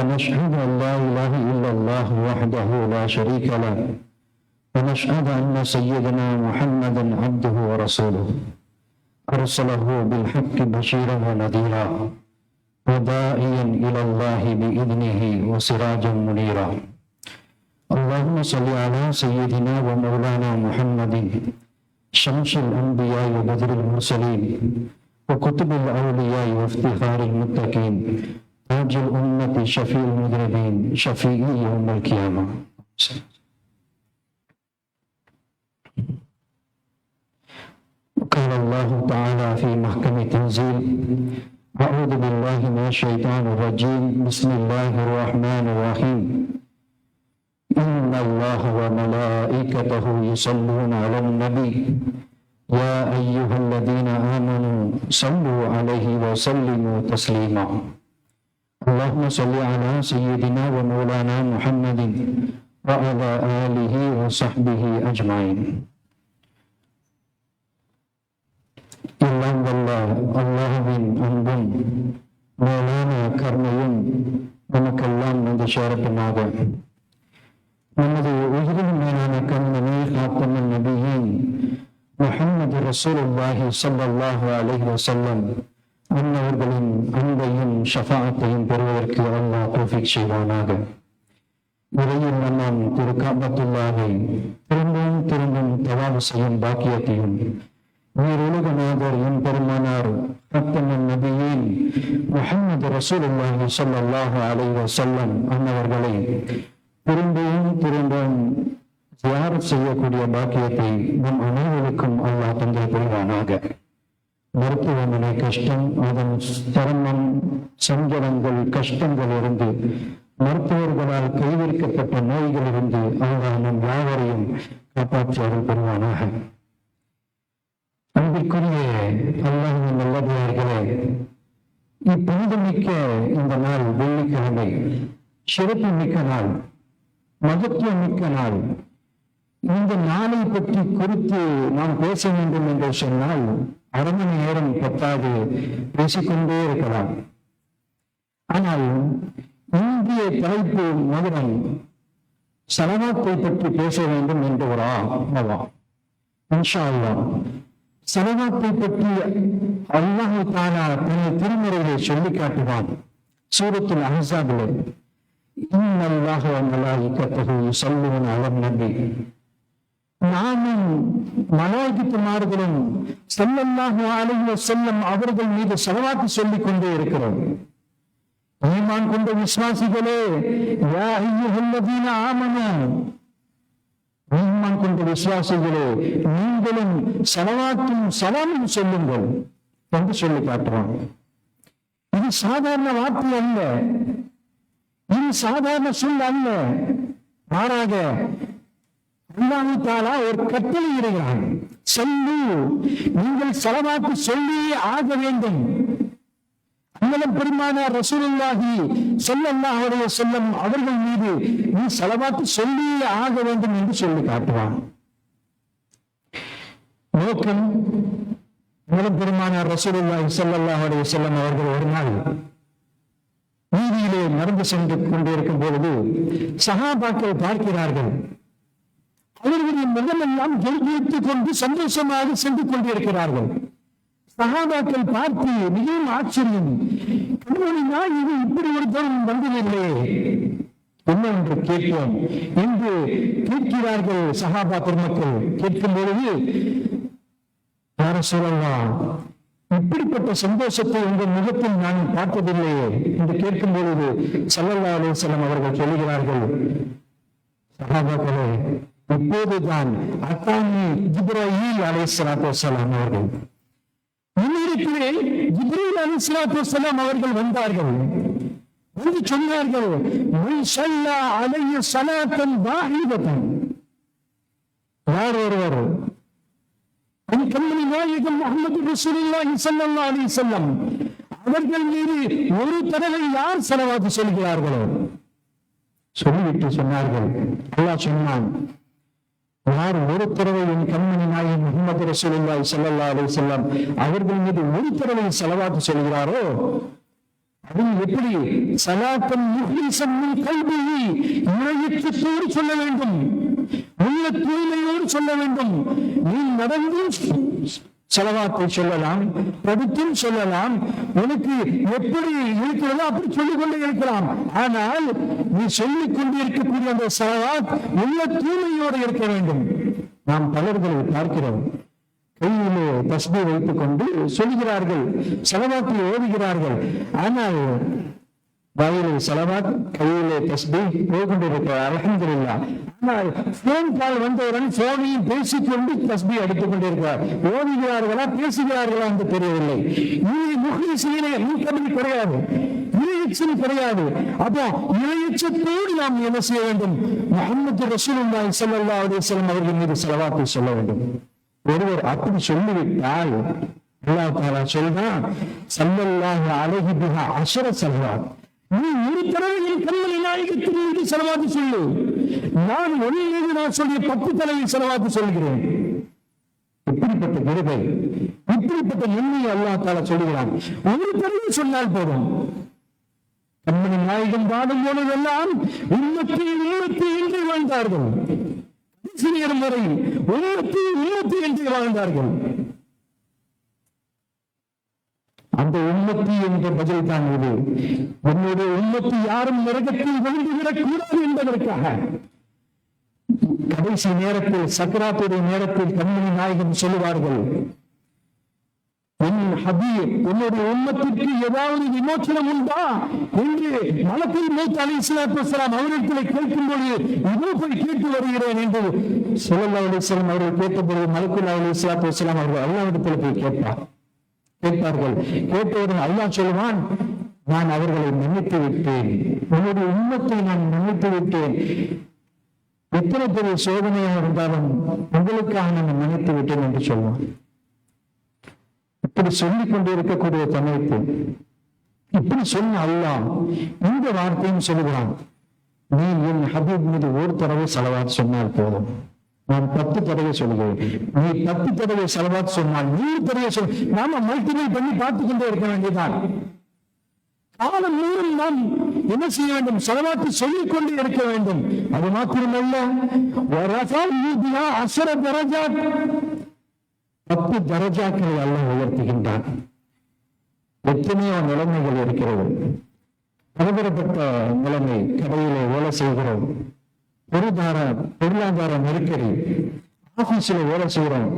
ونشهد أن لا إله إلا الله وحده لا شريك له ونشهد أن سيدنا محمدا عبده ورسوله. أرسله بالحق بشيرا ونذيرا وداعيا إلى الله بإذنه وسراجا منيرا. اللهم صل على سيدنا ومولانا محمد شمس الأنبياء وبدر المرسلين وكتب الأولياء وافتخار المتقين. تاج الأمة شفيع المذنبين شفيع يوم القيامة. قال الله تعالى في محكم تنزيل أعوذ بالله من الشيطان الرجيم. بسم الله الرحمن الرحيم. إن الله وملائكته يصلون على النبي. يا أيها الذين آمنوا صلوا عليه وسلموا تسليما. اللهم صل على سيدنا ومولانا محمد وعلى آله وصحبه أجمعين எல்லாம் வல்ல அல்லாஹுவின் அன்பும் மேலான கருணையும் நமக்கெல்லாம் வந்து சேரட்டுமாக நமது உயிரின் மேலான கண்மணி காத்தமன் நபியின் முஹம்மது ரசூலுல்லாஹி ஸல்லல்லாஹு அலைஹி வஸல்லம் அன்னவர்களின் அன்பையும் ஷஃபாத்தையும் பெறுவதற்கு அல்லாஹ் தௌஃபீக் செய்வானாக இறையில் நாம் திரு காபத்துல்லாவை திரும்பவும் திரும்பவும் தவாவு செய்யும் பாக்கியத்தையும் நீருலகநாதர் என் பெருமானார் ரத்தமன் நபியின் முஹம்மது ரசூலுல்லாஹி ஸல்லல்லாஹு அலைஹி வஸல்லம் அன்னவர்களை திரும்பவும் திரும்பவும் ஜியாரத் செய்யக்கூடிய பாக்கியத்தை நம் அனைவருக்கும் அல்லாஹ் தந்தை புரிவானாக மருத்துவமனை கஷ்டம் அதன் சிரமம் சங்கடங்கள் கஷ்டங்கள் இருந்து மருத்துவர்களால் கைவிரிக்கப்பட்ட நோய்களிலிருந்து அல்லாஹ் நம் யாவரையும் காப்பாற்றியவர்கள் பெறுவானாக அன்பிற்குரிய அல்லாஹின் நல்லதார்களே இப்பொழுதுமிக்க இந்த நாள் வெள்ளிக்கிழமை சிறப்பு மிக்க நாள் மகத்துவம் மிக்க நாள். இந்த நாளை பற்றி குறித்து நாம் பேச வேண்டும் என்று சொன்னால் அரை மணி நேரம் பத்தாது பேசிக்கொண்டே இருக்கலாம். ஆனால் இந்திய தலைப்பு மதுரம் சலவாத்தை பற்றி பேச வேண்டும் என்று ஒரு ஆவா இன்ஷா அல்லாஹ் சலவாத்தை பற்றி அல்லாஹு தாலா தனது திருமுறையை சொல்லி காட்டுவான். சூரத்துல் அஹசாபிலே இன்னல்லாஹ மலாயிக்கத்தகு சொல்லுவன் அலன் நபி. நாமும் மலாய்க்குமார்களும் ஸல்லல்லாஹு அலைஹி செல்லம் அவர்கள் மீது சலவாத்து சொல்லிக் கொண்டே இருக்கிறோம் ஈமான் கொண்ட விசுவாசிகளே யா அய்யுஹல்லதீன ஈமான் கொண்ட விசுவாசிகளே நீங்களும் செலவாக்கும் சலாமும் சொல்லுங்கள் என்று சொல்லி காட்டுவாங்க. இது சாதாரண வார்த்தை அல்ல. இது சாதாரண சொல் அல்ல. மாறாக அல்லாஹு ஒரு கட்டளை இடுகிறான். சொல்லு நீங்கள் செலவாக்கு சொல்லியே ஆக வேண்டும். அண்ணலம் பெருமானார் ரசூலுல்லாஹி ஸல்லல்லாஹு அலைஹி அவர்கள் மீது நீ செலவாக்கு சொல்லியே ஆக வேண்டும் என்று சொல்லி காட்டுவான். நோக்கம் அண்ணலம் பெருமானார் ரசூலுல்லாஹி சொல்லல்லா அவருடைய வஸல்லம் அவர்கள் ஒரு நாள் வீதியிலே நடந்து சென்று கொண்டிருக்கும் பொழுது சகாபாக்கள் பார்க்கிறார்கள். அவர்களுடைய முகமெல்லாம் ஜெயித்துக் கொண்டு சந்தோஷமாக சென்று கொண்டிருக்கிறார்கள். சகாபாக்கள் பார்த்து மிகவும் ஆச்சரியம். கண்மணினா இது இப்படி ஒரு தரம் வந்ததில்லை என்று கேட்போம் என்று கேட்கிறார்கள் சகாபா பெருமக்கள். கேட்கும் பொழுது சொல்லலாம் இப்படிப்பட்ட சந்தோஷத்தை உங்கள் முகத்தில் நான் பார்த்ததில்லையே. என்று கேட்கும் பொழுது சல்லல்லா அலிசல்லாம் அவர்கள் சொல்லுகிறார்கள். சகாபாக்களே இப்போதுதான் அத்தானி ஜிப்ராஹில் அலைஹிஸ்ஸலாத்து வஸ்ஸலாம் அவர்கள். முன்னிருக்கிறே ஜிப்ரீல் அலிஸ்லாத்து வலாம் அவர்கள் வந்தார்கள். வந்து சொன்னார்கள் "மன் ஸல்லா அலைஹி ஸலாத்தன் யார் ஒருவர்? என் கண்மணி நாயகம் முகமது ரசூலுல்லாஹி ஸல்லல்லாஹு அலைஹி வஸல்லம். அவர்கள் மீது ஒரு தடவை யார் செலவாக சொல்கிறார்களோ? சொல்லிவிட்டு சொன்னார்கள். அல்லாஹ் சொன்னான் யார் ஒரு தடவை என் கண்மணி நாயகம் முகமது ரசூலுல்லாய் செல்லல்லா அலை செல்லம் அவர்கள் மீது ஒரு தடவை செலவாத்து சொல்கிறாரோ? அது எப்படி? சலாத்தன் முஹ்லிசன் கல்வியை இணையத்தோடு சொல்ல வேண்டும். உள்ள தூய்மையோடு சொல்ல வேண்டும். நீ நடந்து செலவாத்தை சொல்லலாம் படுத்தும் சொல்லலாம் உனக்கு எப்படி இருக்கிறதோ அப்படி சொல்லிக்கொண்டே இருக்கலாம். ஆனால் நீ சொல்லிக் கொண்டு இருக்கக்கூடிய அந்த செலவாத் உள்ள தூய்மையோடு இருக்க வேண்டும். நாம் பலர்களை பார்க்கிறோம். கையிலே தஸ்பி வைத்துக் கொண்டு சொல்கிறார்கள் செலவாக்கில் ஓதுகிறார்கள் ஆனால் வாயிலே செலவாத் கையிலே தஸ்பி போய்கொண்டிருக்கிறார் அலமதுல்லா ஆனால் போன் கால் வந்தவுடன் போனையும் பேசிக்கொண்டு தஸ்பி அடித்துக் கொண்டிருக்கிறார். ஓடுகிறார்களா பேசுகிறார்களா என்று தெரியவில்லை. இது முகலிசீனே முன்கபடி கிடையாது இறையச்சம் கிடையாது அப்போ இறையச்சத்தோடு நாம் என்ன செய்ய வேண்டும்? முகமது ரசூலுல்லாஹி ஸல்லல்லாஹு அலைஹி வஸல்லம் அவர்கள் மீது செலவாத்தை சொல்ல வேண்டும். ஒருவர் அப்படி சொல்லிவிட்டால் அல்லாஹ் தாலா சொல்றான் சல்லல்லாஹு அலைஹி பிஹா அஷர சல்வாத் நீ ஒரு தடவை என் கண்மணி நாயகத்தின் மீது செலவாத்து சொல்லு. நான் ஒன்றின் மீது நான் சொல்லிய பத்து தடவை செலவாத்து சொல்கிறேன். இப்படிப்பட்ட கிருபை இப்படிப்பட்ட நன்மையை அல்லா தால சொல்லுகிறான் ஒரு தடவை சொன்னால் போதும். கண்மணி நாயகம் பாடும் போனதெல்லாம் உண்மத்தை உண்மத்தை என்று வாழ்ந்தார்கள். சிறியர் முறை உண்மத்தை உண்மத்தை என்று வாழ்ந்தார்கள். அந்த உண்மத்தி என்ற பதில் தான் இது. உன்னுடைய உண்மத்தி யாரும் நரகத்தில் விழுந்துவிடக் கூடாது என்பதற்காக. கடைசி நேரத்தில் சக்கராத்துடைய நேரத்தில் கண்மணி நாயகன் சொல்லுவார்கள் என் ஹபீர் உன்னுடைய உண்மத்திற்கு ஏதாவது விமோச்சனம் உண்டா? என்று மலத்தில் மூத்த அலி இஸ்லாத்துலாம் அவரிடத்தில் கேட்கும் பொழுது இதோ போய் கேட்டு வருகிறேன் என்று சுல்லா அலி இஸ்லாம் அவர்கள் கேட்டபோது மலக்குல்லா அலி இஸ்லாத்து அவர்கள் அல்லாவிடத்தில் போய் கேட்பார். கேட்பார்கள். கேட்டவுடன் அல்லா சொல்லுவான் நான் அவர்களை மன்னித்து விட்டேன். உன்னுடைய உண்மத்தை நான் மன்னித்து விட்டேன். எத்தனை பெரிய சோதனையாக இருந்தாலும் உங்களுக்காக நான் மன்னித்து விட்டேன் என்று சொல்லுவான். இப்படி சொல்லிக் கொண்டு இருக்கக்கூடிய சமயத்தில் இப்படி சொன்ன அல்லா இந்த வார்த்தையும் சொல்லுகிறான். நீ என் ஹபீப் மீது ஒரு தடவை செலவாக சொன்னால் போதும். நான் பத்து தடவை சொல்கிறேன் நீ பத்து தடவை செலவாத் சொன்னால் நூறு தடவை சொல் நாம மல்டிபிள் பண்ணி பார்த்து கொண்டே இருக்க வேண்டியதான் காலம் முழுவதும் நாம் என்ன செய்ய வேண்டும்? செலவாத்து சொல்லிக் கொண்டே இருக்க வேண்டும். அது மாத்திரமல்ல. அசர தரஜா பத்து தரஜாக்களை அல்ல உயர்த்துகின்றான். எத்தனையோ நிலைமைகள் இருக்கிறது. பலதரப்பட்ட நிலைமை கடையிலே வேலை செய்கிறோம். பொருளாதார பொருளாதார நெருக்கடி. ஆபீஸ்ல வேலை செய்யறோம்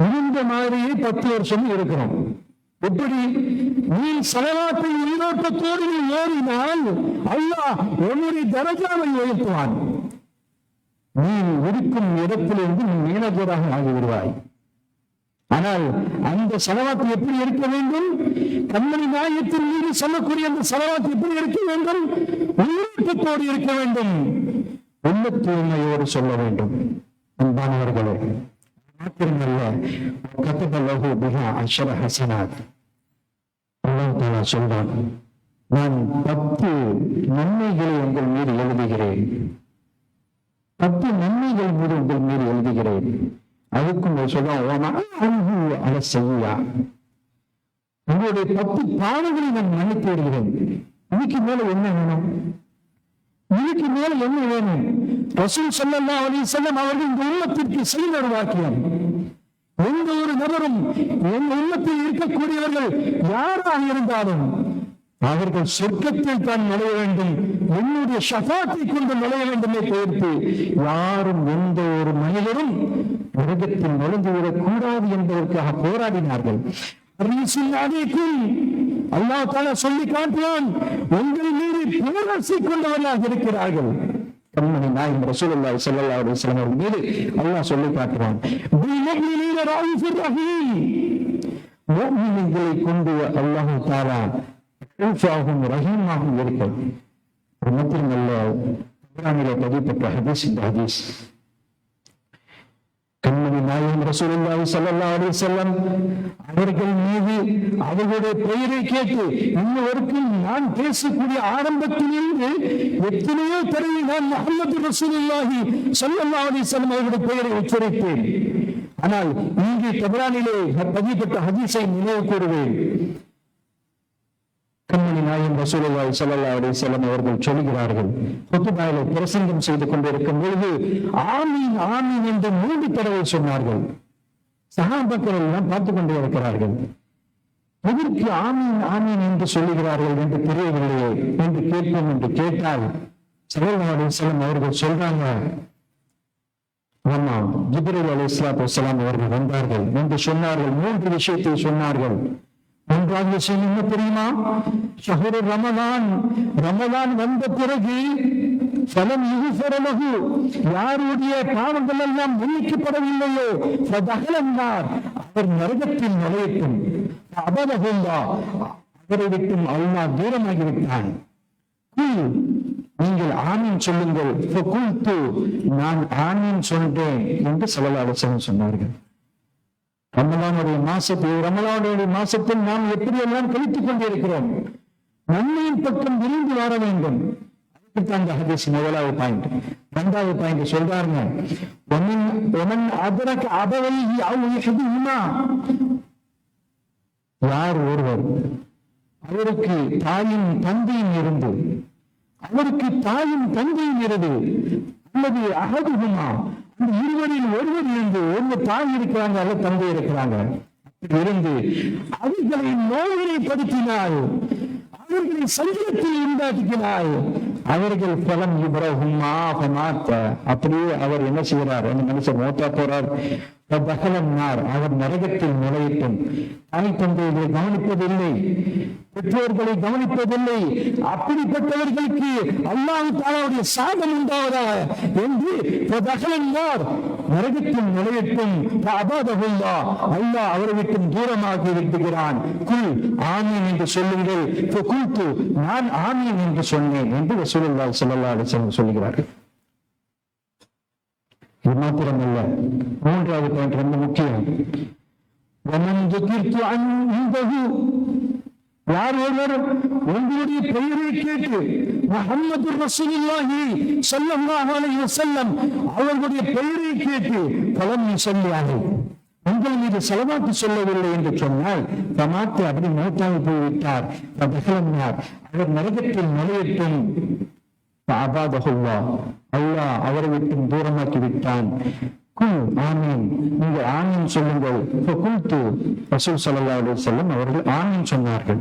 முடிந்த மாதிரியே பத்து வருஷம் இருக்கிறோம். எப்படி? நீ செலவாத்தை உயிரோட்டத்தோடு நீ ஏறினால் அல்லாஹ் உன்னுடைய தரஜாவை உயர்த்துவான். நீ இருக்கும் இடத்திலிருந்து நீ மேனேஜராக ஆகிவிடுவாய். ஆனால் அந்த செலவாக்கு எப்படி இருக்க வேண்டும்? கண்மணி நாயத்தின் மீது சொல்லக்கூடிய அந்த செலவாக்கு எப்படி இருக்க வேண்டும்? உயிரோட்டத்தோடு இருக்க வேண்டும். உள்ள தூய்மையோடு சொல்ல வேண்டும். அன்பானவர்களே மாத்திரமல்ல கத்தபல்லஹு பிஹா அஷர ஹசனாத். அல்லாஹ் சொல்றான் நான் பத்து நன்மைகளை உங்கள் மீது எழுதுகிறேன். பத்து நன்மைகள் மீது உங்கள் மீது எழுதுகிறேன். அதுக்கும் சொல்றான் அதை செய்யா உங்களுடைய பத்து பாடங்களை நான் மன்னித்து வருகிறேன் இன்னைக்கு மேல என்ன வேணும்? இதுக்கு மேல என்ன வேணும்? ரசூல் சொல்லல்லா அலி செல்லம் அவர்கள் இந்த உள்ளத்திற்கு செய்த ஒரு வாக்கியம். எந்த ஒரு நபரும் என் உள்ளத்தில் இருக்கக்கூடியவர்கள் யாராக இருந்தாலும் அவர்கள் சொர்க்கத்தில் தான் நுழைய வேண்டும் என்னுடைய ஷபாத்தை கொண்டு நுழைய வேண்டுமே தவிர்த்து யாரும் எந்த ஒரு மனிதரும் மிருகத்தில் நுழைந்துவிடக் கூடாது என்பதற்காக போராடினார்கள். அல்லாஹ் தாலா சொல்லி காட்டுவான் உங்கள் மீது கொண்டவர்களாக இருக்கிறார்கள். கண்மணி நாயகம் ரசூலுல்லாஹி ஸல்லல்லாஹு அலைஹி வஸல்லம் அவர்கள் மீது அல்லாஹ் சொல்லி காட்டுவான். பில் ரவுஃபுர் ரஹீம். முஃமின்களை கொண்டு அல்லாஹ் தஆலா ரூஃபாகவும் ரஹீமாகவும் இருக்கும் அது மாத்திரமல்ல குர்ஆனிலே பதிவுபெற்ற ஹதீஸ் இந்த ஹதீஸ். கண்மணி நாயகம் ரசூலுல்லாஹி ஸல்லல்லாஹு அலைஹி வஸல்லம் அவர்கள் மீது அவர்களுடைய பெயரை கேட்டு இன்னவருக்கும் நான் பேசக்கூடிய ஆரம்பத்திலிருந்து எத்தனையோ தடவை நான் முகமது ரசூலுல்லாஹி ஸல்லல்லாஹு அலைஹி வஸல்லம் அவருடைய பெயரை உச்சரித்தேன். ஆனால் இங்கே தபரானிலே பதியப்பட்ட ஹதீஸை நினைவு கூறுவேன். கண்மணி நாயம் ரசூலுல்லாஹி ஸல்லல்லாஹு அலைஹி வஸல்லம் அவர்கள் சொல்கிறார்கள் குத்துபாயிலே பிரசங்கம் செய்து கொண்டிருக்கும் பொழுது ஆமீன் ஆமீன் என்று மூன்று தடவை சொன்னார்கள். சகாபக்கள் எல்லாம் பார்த்து கொண்டே இருக்கிறார்கள். எதற்கு ஆமீன் ஆமீன் என்று சொல்லுகிறார்கள் என்று தெரியவில்லையே என்று கேட்போம் என்று கேட்டால் ஸல்லல்லாஹு அலைஹி அவர்கள் சொல்றாங்க ஆமா ஜிப்ரீல் அலைஹிஸ்ஸலாத்து வஸ்ஸலாம் அவர்கள் வந்தார்கள் என்று சொன்னார்கள் மூன்று விஷயத்தை சொன்னார்கள். மூன்றாவது விஷயம் என்ன தெரியுமா? ஷஹரு ரமதான் ரமதான் வந்த பிறகு பலம் யுகுஃபரலகு யாருடைய பாவங்கள் எல்லாம் மன்னிக்கப்படவில்லையோ? சதகலந்தார் அவர் நரகத்தில் நுழையட்டும். அபதகுந்தா. அவரை விட்டும் அல்லாஹ் தூரமாகிவிட்டான். நீங்கள் ஆமீன் சொல்லுங்கள். நான் ஆமீன் சொல்றேன் என்று சலலாலோசனை சொன்னார்கள். ரமலானுடைய மாசத்தில் ரமலானுடைய மாசத்தில் நாம் எப்படி எல்லாம் கழித்துக் கொண்டிருக்கிறோம்? நன்மையின் பக்கம் விரும்பி வர வேண்டும். அதுக்கு ஹதீஸ் முதலாவது பாயிண்ட் இரண்டாவது பாயிண்ட் சொல்றாருங்க. ஒமன் ஒமன் அதரக்கு அபவை அவுமா யார் ஒருவர் அவருக்கு தாயின் தந்தையும் இருந்து அவருக்கு தாயின் தந்தையும் இருந்து அல்லது அகதுகுமா இந்த இருவரில் ஒருவர் இருந்து ஒருவர் தாய் இருக்கிறாங்க அல்ல தந்தை இருக்கிறாங்க. இருந்து இருந்து அவர்களை நோய்களைப்படுத்தினால் அவர்களை சங்கத்தில் உண்டாக்கினாள் அவர்கள் பலம் இப்ரஹுமா மாத்த அப்படியே அவர் என்ன செய்கிறார்? அந்த மனுஷன் மோத்தா போறார். அவர் நரகத்தில் நுழையட்டும். தாய் தந்தையை கவனிப்பதில்லை. பெற்றோர்களை கவனிப்பதில்லை. அப்படிப்பட்டவர்களுக்கு அல்லாஹ் தாலாவுடைய சாதம் உண்டாவதா என்று பகலன்னார் நரகத்தில் நுழையட்டும். அபாதகுல்லா அல்லாஹ் அவரை விட்டும் தூரமாகி விட்டுகிறான் குல் ஆமீன் என்று சொல்லுங்கள். குல்து நான் ஆமீன் என்று சொன்னேன் என்று ரசூலுல்லாஹி ஸல்லல்லாஹு அலைஹி வஸல்லம் சொல்கிறார்கள். இது மாத்திரமல்ல. மூன்றாவது பாயிண்ட் ரொம்ப முக்கியம். யார் ஒருவர் உங்களுடைய பெயரை கேட்டு முகம்மது ரசூலுல்லாஹி ஸல்லல்லாஹு அலைஹி வஸல்லம் அவர்களுடைய பெயரை கேட்டு பலம் சொல்லியார்கள் உங்கள் மீது செலவாக்கு சொல்லவில்லை என்று சொன்னால் தமாத்து அப்படி மூத்தாமல் போய்விட்டார். அவர் நரகத்தில் நுழையட்டும். அல்லாஹ் அவரை விட்டு தூரமாக்கி விட்டான். குல் ஆமீன். நீங்க ஆமீன் சொல்லுங்கள். குல்து ரசூல் சல்லா அலி செல்லம் அவர்கள் ஆமீன் சொன்னார்கள்.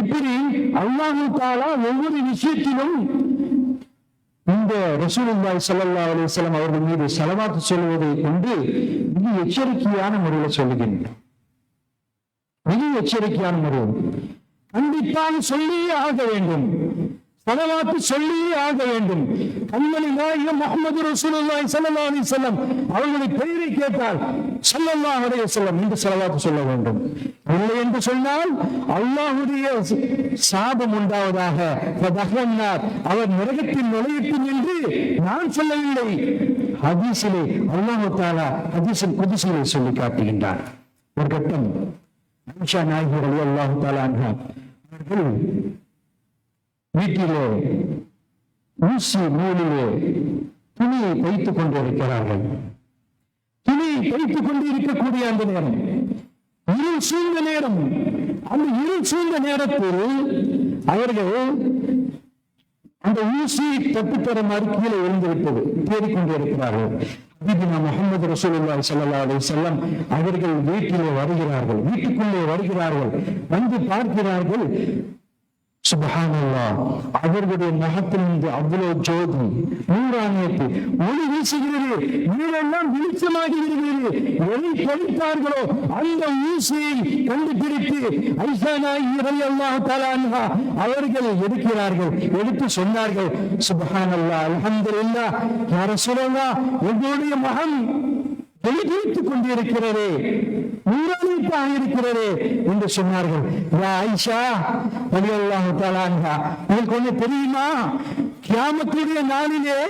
இப்படி அல்லாஹு தாலா ஒவ்வொரு விஷயத்திலும் இந்த ரசூலுல்லாய் சல்லா அலைஹி வஸல்லம் அவர்கள் மீது செலவாத்து சொல்லுவதை கொண்டு மிக எச்சரிக்கையான முறையில சொல்லுகின்றனர். மிக எச்சரிக்கையான முறை. கண்டிப்பாக சொல்லியே ஆக வேண்டும். பலவாக்கு சொல்லியே ஆக வேண்டும். கண்மணி நாயகம் முகமது ரசூலுல்லாய் ஸல்லல்லாஹு அலி செல்லம் அவர்களுடைய பெயரை கேட்டால் சல்லல்லா அலைய செல்லம் என்று சலவாத்து சொல்ல வேண்டும். இல்லை என்று சொன்னால் அல்லாஹுடைய சாபம் உண்டாவதாக. ஃபதஹன்னார் அவர் நரகத்தில் நுழையட்டும் என்று நான் சொல்லவில்லை. ஹதீசிலே அல்லாஹு தாலா ஹதீஸில் குதிசிலே சொல்லி காட்டுகின்றார். ஒரு கட்டம். ஆயிஷா நாயகி ரலியல்லாஹு தஆலா அவர்கள் வீட்டிலே ஊசி நூலிலே துணியை தைத்துக் கொண்டிருக்கிறார்கள். துணியை தைத்துக் கொண்டிருக்கக்கூடிய அந்த நேரம் இருள் சூழ்ந்த நேரம் அந்த இருள் சூழ்ந்த நேரத்தில் அவர்கள் அந்த ஊசி தட்டுத்தர மாதிரி கீழே விழுந்து விட்டது தேடிக்கொண்டிருக்கிறார்கள். முகமது ரசூலுல்லாஹி ஸல்லல்லாஹு அலைஹி செல்லம் அவர்கள் வீட்டிலே வருகிறார்கள் வீட்டுக்குள்ளே வருகிறார்கள் வந்து பார்க்கிறார்கள். சுபஹானல்லா அவர்களுடைய முகத்திலிருந்து அவ்வளவு ஜோதி நூறானியத்து ஒளி வீசுகிறது நீரெல்லாம் வெளிச்சமாகி வருகிறது எதை தொழித்தார்களோ அந்த ஊசியை கண்டுபிடித்து ஐசா இறை அல்லாஹ் தஆலா அவர்கள் எடுக்கிறார்கள் எடுத்து சொன்னார்கள். சுபஹானல்லா அல்ஹம்துலில்லாஹ். யார ரசூலல்லாஹ் உங்களுடைய மகன் வெளிப்படுத்திக் கொண்டிருக்கிறதே. நூறானியத்தாக இருக்கிறதே என்று சொன்னார்கள். ஆயிஷா ரலியல்லாஹு உங்களுக்கு ஒண்ணு தெரியுமா கியாமத்துடைய நாளிலே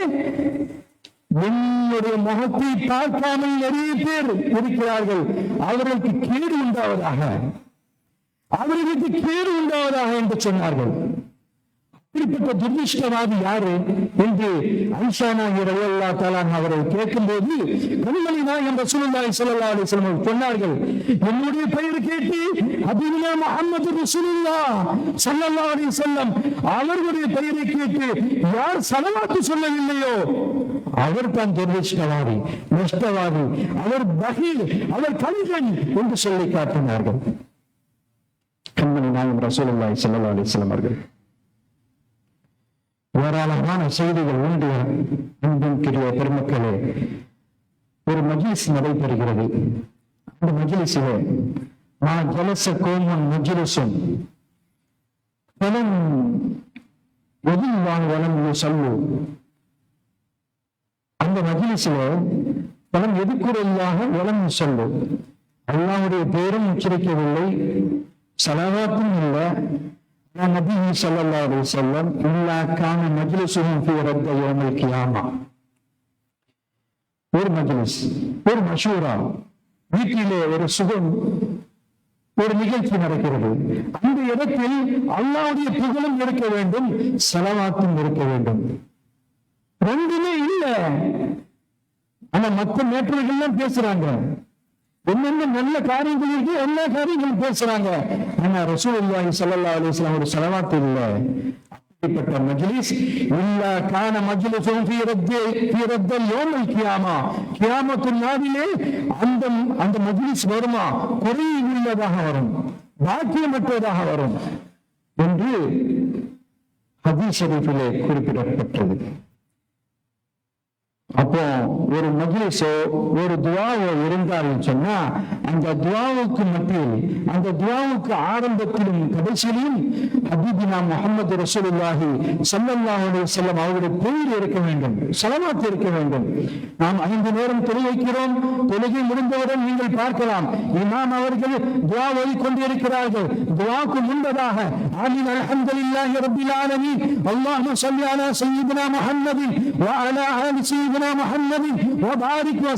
என்னுடைய முகத்தை பார்க்காமல் நிறைய பேர் இருக்கிறார்கள். அவர்களுக்கு கேடு உண்டாவதாக. அவர்களுக்கு கேடு உண்டாவதாக என்று சொன்னார்கள். இப்படிப்பட்ட துர்திஷ்டவாதி யாரு என்று ஐஷானாகி இரவல்லா தாலான் அவரை அவர்கள் கேட்கும்போது பெண்மணி நாயகம் ரசூலுல்லாஹி ஸல்லல்லாஹு அலைஹி வஸல்லம் சொன்னார்கள் என்னுடைய பெயர் கேட்டு அபினா முஹம்மது ரசூலுல்லாஹ் ஸல்லல்லாஹு அலைஹி வஸல்லம் அவர்களுடைய பெயரை கேட்டு யார் சலவாத்து சொல்லவில்லையோ அவர் தான் துர்திஷ்டவாதி நஷ்டவாதி அவர் பகீர் அவர் கலிகன் என்று சொல்லி காட்டினார்கள். கண்மணி நாயகம் ரசூலுல்லாஹி ஸல்லல்லாஹு அலைஹி வஸல்லம் அவர்கள் ஏராளமான செய்திகள் உண்டு அன்பிற்குரிய பெருமக்களே. ஒரு மஜிலிஸ் நடைபெறுகிறது. அந்த மஜ்லிஸிலே மா ஜலச கோமன் மஜிலிசும் பலம் எதில் வாழ்வலம் சொல்லு. அந்த மஜ்லிஸிலே பலம் எதுக்குறையாக வளம் சொல்லு. அல்லாவுடைய பேரும் உச்சரிக்கவில்லை. சலவாத்தும் இல்லை. நபி சல்லா அலி சொல்லம் இல்லாக்கான மஜ்லிசும் ரத்த யோமல் கியாமா. ஒரு மஜ்லிஸ் ஒரு மஷூரா வீட்டிலே ஒரு சுகம் ஒரு நிகழ்ச்சி நடக்கிறது. அந்த இடத்தில் அல்லாவுடைய புகழும் இருக்க வேண்டும் செலவாக்கம் இருக்க வேண்டும். ரெண்டுமே இல்லை. ஆனா மற்ற மேற்றர்கள் பேசுறாங்க. என்னென்ன நல்ல காரியங்கள் இருக்கு எல்லா காரியங்களும் பேசுறாங்க. ஆனா ரசூலுல்லாஹி ஸல்லல்லாஹு அலைஹி வஸல்லம் ஒரு ஸலவாத் இல்ல அப்படிப்பட்ட மஜ்லிஸ் இல்லா கான மஜ்லிஸும் ஃபீ ரத்தி ஃபீ ரத்தல் யௌமல் கியாமா. கியாமத்துல் நாளிலே அந்த அந்த மஜ்லிஸ் வருமா? குறை உள்ளதாக வரும் பாக்கியமற்றதாக வரும் என்று ஹதீஸ் ஷரீஃபிலே குறிப்பிடப்பட்டது. அப்போ ஒரு மகிழ்ச்சோ ஒரு துவாவோ இருந்தாலும் சொன்னா அந்த துவாவுக்கு மத்தியில் அந்த துவாவுக்கு ஆரம்பத்திலும் கடைசியிலும் அபிபினா முகமது ரசூலுல்லாஹி ஸல்லல்லாஹு செல்லம் அவருடைய பெயர் இருக்க வேண்டும் செலவாத்து இருக்க வேண்டும். நாம் ஐந்து நேரம் தொழுகைக்கிறோம் தொழுகை முடிந்தவுடன் நீங்கள் பார்க்கலாம் இமாம் அவர்கள் துவா ஓதிக்கொண்டு இருக்கிறார்கள் துவாக்கு முன்பதாக ஆமீன் அல்ஹம்துலில்லாஹி ரப்பில் ஆலமீன் அல்லாஹும்ம ஸல்லி அலா சய்யிதினா முஹம்மதின் வ அலா ஆலி சய்யிதினா முஹம்மதின் வ பாரிக் வ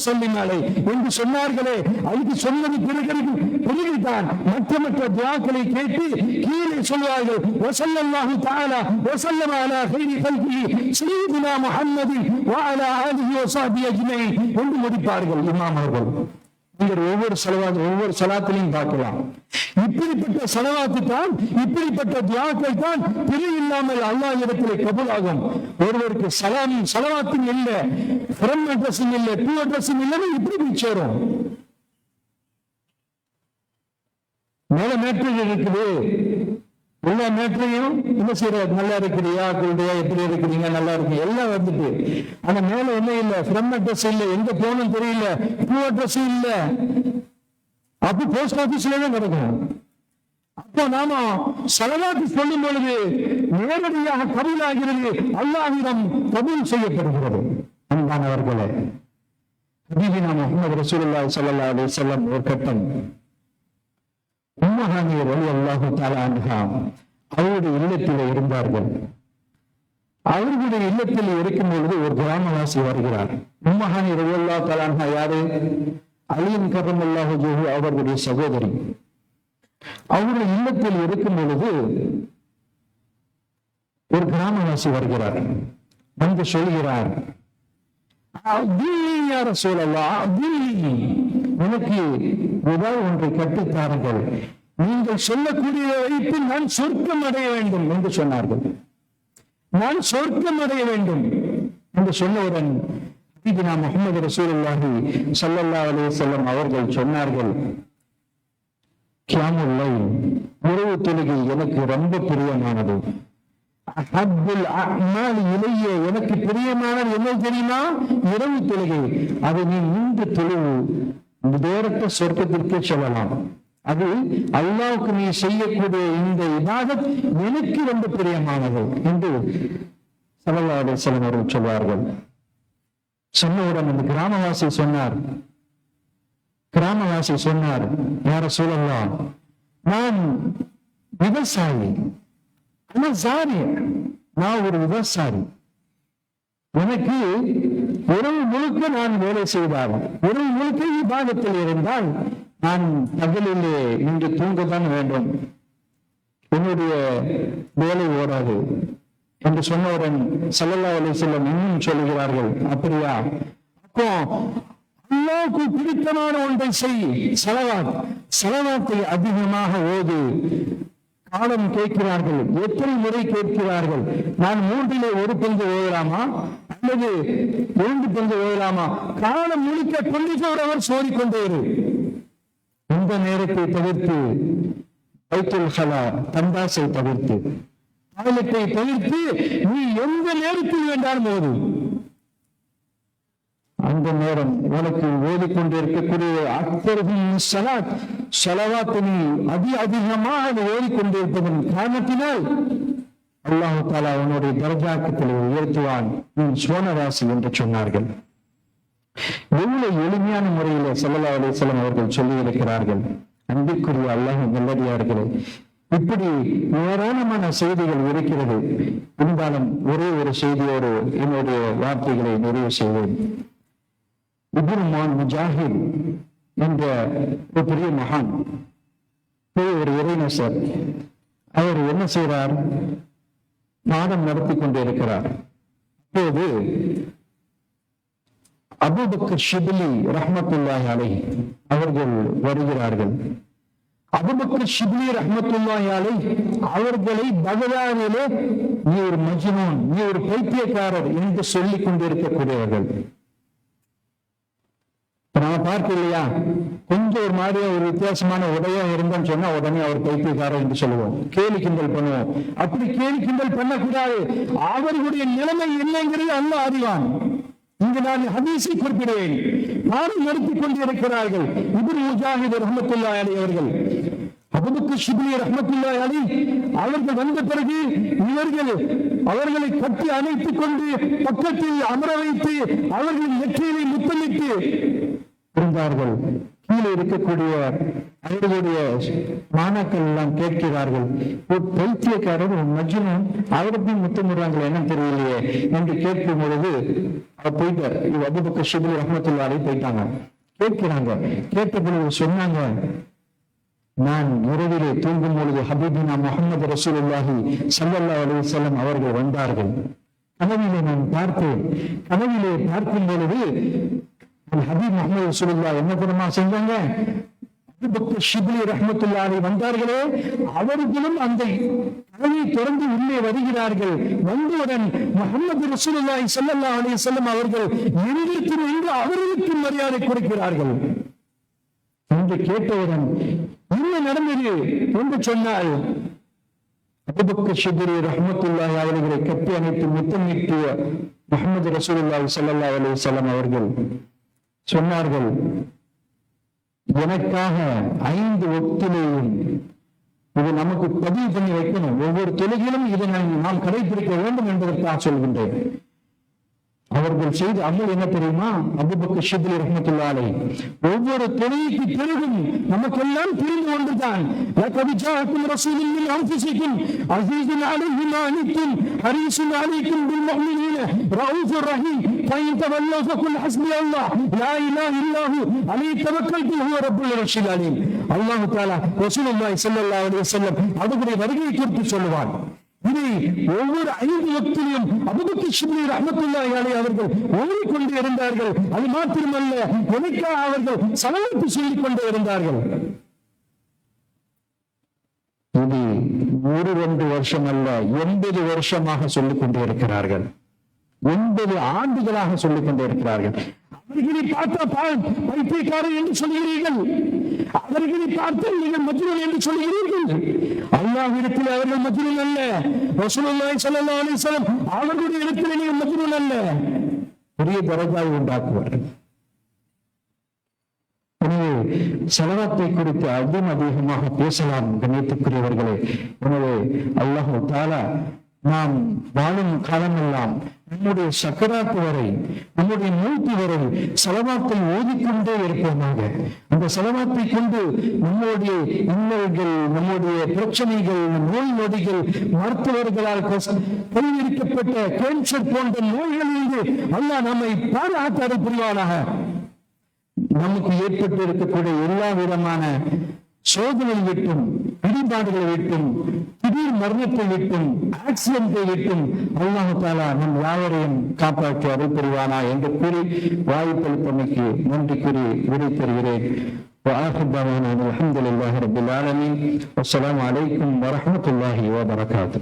என்று சொன்னார்களே. அதுக்கு சொன்னது பிறகு பிறகுதான் மற்ற மற்ற துவாக்களை கேட்டு கீழே சொல்வார்கள். வசல்லல்லாஹு தஆலா வசல்லம அலா கைரி கல்கி சய்யிதினா முஹம்மதின் ஆலிஹி என்று முடிப்பார்கள் இமாம் அவர்கள். நீங்கள் ஒவ்வொரு செலவாத் ஒவ்வொரு சலாத்திலையும் பார்க்கலாம் இப்படிப்பட்ட செலவாத்து தான் இப்படிப்பட்ட துவாக்கள் தான் பிழை இல்லாமல் அல்லா இடத்திலே கபூலாகும். ஒருவருக்கு சலாமும் செலவாத்தும் இல்லை ஃப்ரம் அட்ரஸும் இல்லை டூ அட்ரஸும் இல்லைன்னு இப்படி போய் சேரும். மேல மேட்ரிக் இருக்குது. எல்லா நேற்றையும் என்ன செய்யற நல்லா இருக்கிறியா? குருடையா? எப்படி இருக்கிறீங்க? நல்லா இருக்கு எல்லாம் வந்துட்டு. ஆனா மேல ஒண்ணும் இல்ல. ஃப்ரம் அட்ரஸ் இல்ல. எங்க போகணும் தெரியல. டூ அட்ரஸ் இல்ல. அப்ப போஸ்ட் ஆபீஸ்ல தான் கிடக்கும். அப்போ நாம செலவாக்கு சொல்லும் பொழுது நேரடியாக கபூலாகிறது அல்லாஹிடம் கபூல் செய்யப்படுகிறது. அன்பானவர்களே ஹபீபினா முகமது ரசூலுல்லாஹி ஸல்லல்லாஹு அலைஹி வஸல்லம் ஒரு கட்டம். உம்மகானியர் அலி அல்லாஹு தாலா அவருடைய இல்லத்திலே இருந்தார்கள். அவர்களுடைய இல்லத்தில் இருக்கும் பொழுது ஒரு கிராமவாசி வருகிறார். உம்மகானி ரவி அல்லா தாலான்ஹா யாரு? அலியின் கரம் அல்லாஹு ஜோஹு அவர்களுடைய சகோதரி. அவருடைய இல்லத்தில் இருக்கும் பொழுது ஒரு கிராமவாசி வருகிறார். வந்து சொல்கிறார் சொல்லலாம் எனக்கு ஏதாவது ஒன்றை கற்றுத்தாருங்கள் நீங்கள் சொல்லக்கூடிய வைத்து நான் சொர்க்கம் அடைய வேண்டும் என்று சொன்னார்கள். நான் சொர்க்கம் அடைய வேண்டும் என்று சொன்னவுடன் ஹபீபினா முகமது ரசூலுல்லாஹி சல்லல்லா அலைஹி செல்லம் அவர்கள் சொன்னார்கள் கியாமுல்லை உறவு தொழுகை எனக்கு ரொம்ப பிரியமானது. அஹப்புல் அஅமாலி இலைய எனக்கு பிரியமானது என்ன தெரியுமா? இரவு தொழுகை. அதை நீ நின்று தொழுவு தூரத்தை சொர்க்கத்திற்கு செல்லலாம். அது அல்லாவுக்கு நீ செய்யக்கூடிய இந்த இபாதத் எனக்கு ரொம்ப பிரியமானது என்று சல்லல்லாஹு சிலவர்கள் சொல்வார்கள். சொன்னவுடன் அந்த கிராமவாசி சொன்னார். கிராமவாசி சொன்னார் யார சொல்லலாம் நான் விவசாயி சாரி நான் ஒரு விவசாயி. எனக்கு இரவு முழுக்க நான் வேலை செய்தால் இரவு முழுக்க விவாதத்தில் இருந்தால் நான் பகலிலே இன்று தூங்கத்தான் வேண்டும். என்னுடைய வேலை ஓடாது என்று சொன்னவுடன் சல்லல்லா அலிசல்லம் இன்னும் சொல்லுகிறார்கள் அப்படியா? அப்போ அல்லாவுக்கு பிடித்தமான ஒன்றை செய் செலவாத். செலவாத்தை அதிகமாக ஓது. காலம் கேட்கிறார்கள் எத்தனை முறை கேட்கிறார்கள்? நான் மூன்றிலே ஒரு பங்கு ஓதலாமா? அல்லது இரண்டு பங்கு ஓதலாமா? காலம் முழுக்க கொண்டிருக்கிறவர் சோடிக்கொண்டே இரு இந்த நேரத்தை தவிர்த்து பைத்துல் ஹலா தந்தாசை தவிர்த்து பாலத்தை தவிர்த்து நீ எந்த நேரத்தில் வேண்டாலும் போது அந்த நேரம். உனக்கு ஓடிக்கொண்டிருக்கக்கூடிய அத்தருகும் சலாத் சலவாத்தை நீ அதி அதிகமாக ஓதிக்கொண்டிருப்பதன் காரணத்தினால் அல்லாஹு தாலா உன்னுடைய தர்ஜாக்கத்தில் உயர்த்துவான். நீ சோனராசி என்று சொன்னார்கள். எவ்வளவு எளிமையான முறையில சல்லா அலிசலம் அவர்கள் சொல்லி இருக்கிறார்கள் அன்பிற்குரிய அல்லாஹ் நல்லடியார்களே இப்படி ஏராளமான செய்திகள் இருக்கிறது. இருந்தாலும் ஒரே ஒரு செய்தியோடு என்னுடைய வார்த்தைகளை நிறைவு செய்வேன். இப்ருமான் முஜாஹித் என்ற ஒரு பெரிய மகான். பெரிய ஒரு இறைநேசர். அவர் என்ன செய்கிறார் நாடம் நடத்தி கொண்டிருக்கிறார் இப்போது அபுபக்கர் ஷிபிலி ரஹமத்துல்லாஹி அலை அவர்கள் வருகிறார்கள். அபுபக்கர் ஷிபிலி ரஹமத்துல்லாஹி அலை அவர்களை பகதாதிலே நீ ஒரு மஜ்னூன் நீ ஒரு பைத்தியக்காரர் என்று சொல்லிக் கொண்டிருக்கக்கூடியவர்கள். இப்ப நாம பார்க்க இல்லையா? கொஞ்சம் ஒரு மாதிரியா ஒரு வித்தியாசமான உடையா இருந்தோம்னு சொன்னா உடனே அவர் பைத்தியக்காரர் என்று சொல்லுவோம். கேலி கிண்டல் பண்ணுவோம். அப்படி கேலி கிண்டல் பண்ணக்கூடாது. அவர்களுடைய நிலைமை என்னங்கிறது அல்ல அறிவான். இங்கு நான் ஹதீஸை குறிப்பிடுவேன். யாரும் நடத்திக் கொண்டிருக்கிறார்கள். இபின் முஜாஹித் ரஹமத்துல்லா அலி அவர்கள். அபுபக்கு ஷிபிலி ரஹமத்துல்லா அலி அவர்கள் வந்த பிறகு இவர்கள் அவர்களை கட்டி அணைத்துக் கொண்டு பக்கத்தில் அமர வைத்து அவர்களின் நெற்றியிலை முத்தமிட்டு இருந்தார்கள். கீழே இருக்கக்கூடிய அவர்களுடைய மாணாக்கள் எல்லாம் கேட்கிறார்கள். ஒரு பைத்தியக்காரர் ஒரு மஜ்னூன் அவருக்கும் முத்தமிடுறாங்களே என்ன தெரியலையே என்று கேட்கும் பொழுது அவர் போயிட்டார். இது அபுபக்க ஷிபிலி ரஹமத்துல்லாலே போயிட்டாங்க. கேட்கிறாங்க. கேட்ட பிறகு சொன்னாங்க நான் இரவிலே தூங்கும் பொழுது ஹபீபினா முகமது ரசூலுல்லாஹி சல்லல்லா அலி செல்லம் அவர்கள் வந்தார்கள். கனவிலே நான் பார்த்தேன். கனவிலே பார்க்கும் பொழுது ஹபீப் முகமது ரசூலுல்லா என்ன தெரியுமா செஞ்சாங்க? ஷிப்லி வந்தார்களே அவர்களும் அந்த கதவை திறந்து உள்ளே வருகிறார்கள். வந்தவுடன் முகமது ரசூலுல்லாஹி செல்லல்லா அலி செல்லும் அவர்கள் எந்திரித்து என்று அவர்களுக்கும் மரியாதை கொடுக்கிறார்கள். என்று கேட்டவுடன் என்ன நடந்தது என்று சொன்னால் அபுபக்கர் ஷிபுரி ரஹமத்துல்லாஹி அவர்களை கட்டி அணைத்து முத்தமிட்டிய முகமது ரசூலுல்லாஹி ஸல்லல்லாஹு அலைஹி வஸல்லம் அவர்கள் சொன்னார்கள் எனக்காக ஐந்து ஒத்திலேயும் இது நமக்கு பதிவு பண்ணி வைக்கணும். ஒவ்வொரு தொழுகிலும் இதை நாம் நாம் கடைபிடிக்க வேண்டும் என்பதற்காக சொல்கின்றேன். அவர்கள் செய்த அமல் என்ன தெரியுமா? அபுபக்க ஷிப்லி ரஹமத்துல்லாலை ஒவ்வொரு தொழுகைக்கு பிறகும் நமக்கெல்லாம் திரும்பி ஒன்றுதான் லக்கது ஜாஅக்கும் ரசூலுன் மின் அன்ஃபுசிக்கும் அஸீஸுன் அலைஹி மா அனித்தும் ஹரீஸுன் ரஹீம் ஃபைன் தவல்லா ஃபகுல் ஹஸ்பி அல்லாஹ் லா இல்லாஹு அலைஹி தவக்கல்து ஹுவ ரப்புல் அர்ஷில் அல்லாஹு அல்லாஹ் தஆலா ரசூலுல்லாஹி ஸல்லல்லாஹு அலைஹி வஸல்லம் அவருடைய வருகையை குறித்து சொல்லுவார் இதை ஒவ்வொரு ஐந்து வக்திலையும் அபுபக்கி ஷிப்லி ரஹமத்துல்லாஹி அலைஹி அவர்கள் ஓடிக்கொண்டு இருந்தார்கள். அது மாத்திரமல்ல எனக்காக அவர்கள் சலவத்து சொல்லிக் கொண்டு இருந்தார்கள். இது ஒரு ரெண்டு வருஷம் அல்ல எண்பது வருஷமாக சொல்லிக் கொண்டே இருக்கிறார்கள். எண்பது ஆண்டுகளாக சொல்லிக் கொண்டே இருக்கிறார்கள். அவர்களை பார்த்தா பா- பைத்தியக்காரன் என்று சொல்கிறீர்கள். அவர்களை பார்த்து நீங்கள் மஜ்னூன் என்று சொல்கிறீர்கள். அல்லாஹ் இடத்தில் அவர்கள் மஜ்னூன் அல்ல. ரசூலுல்லாஹி ஸல்லல்லாஹு அலைஹி வஸல்லம் அவர்களுடைய இடத்தில் நீங்கள் மஜ்னூன் அல்ல. பெரிய தரஜாவை உண்டாக்குவார் எனவே செலவாத்தை குறித்து அதிகம் அதிகமாக பேசலாம் கணியத்துக்குரியவர்களே எனவே அல்லாஹு தாலா நாம் வாழும் காலமெல்லாம் நம்முடைய சக்கராத்து வரை நம்முடைய மூர்த்தி வரை செலவாத்தை ஓதிக்கொண்டே இருப்போமாக. அந்த செலவாத்தை கொண்டு நம்முடைய இன்னல்கள் நம்முடைய பிரச்சனைகள் நோய் நொடிகள் மருத்துவர்களால் கைவிரிக்கப்பட்ட கேன்சர் போன்ற நோய்களிலிருந்து அல்லா நம்மை பாதுகாத்தாரு புரிவானாக. நமக்கு ஏற்பட்டு இருக்கக்கூடிய எல்லா விதமான சோதனை விட்டும் இடிபாடுகளை விட்டும் திடீர் மரணத்தை விட்டும் ஆக்சிடென்ட்டை விட்டும் அல்லாஹு தாலா நம் யாவரையும் காப்பாற்றி அருள் புரிவானா என்று கூறி வாய்ப்பளிப்பமைக்கு நன்றி கூறி விடை தருகிறேன் وآخر دعوانا الحمد لله رب العالمين والسلام عليكم ورحمة الله وبركاته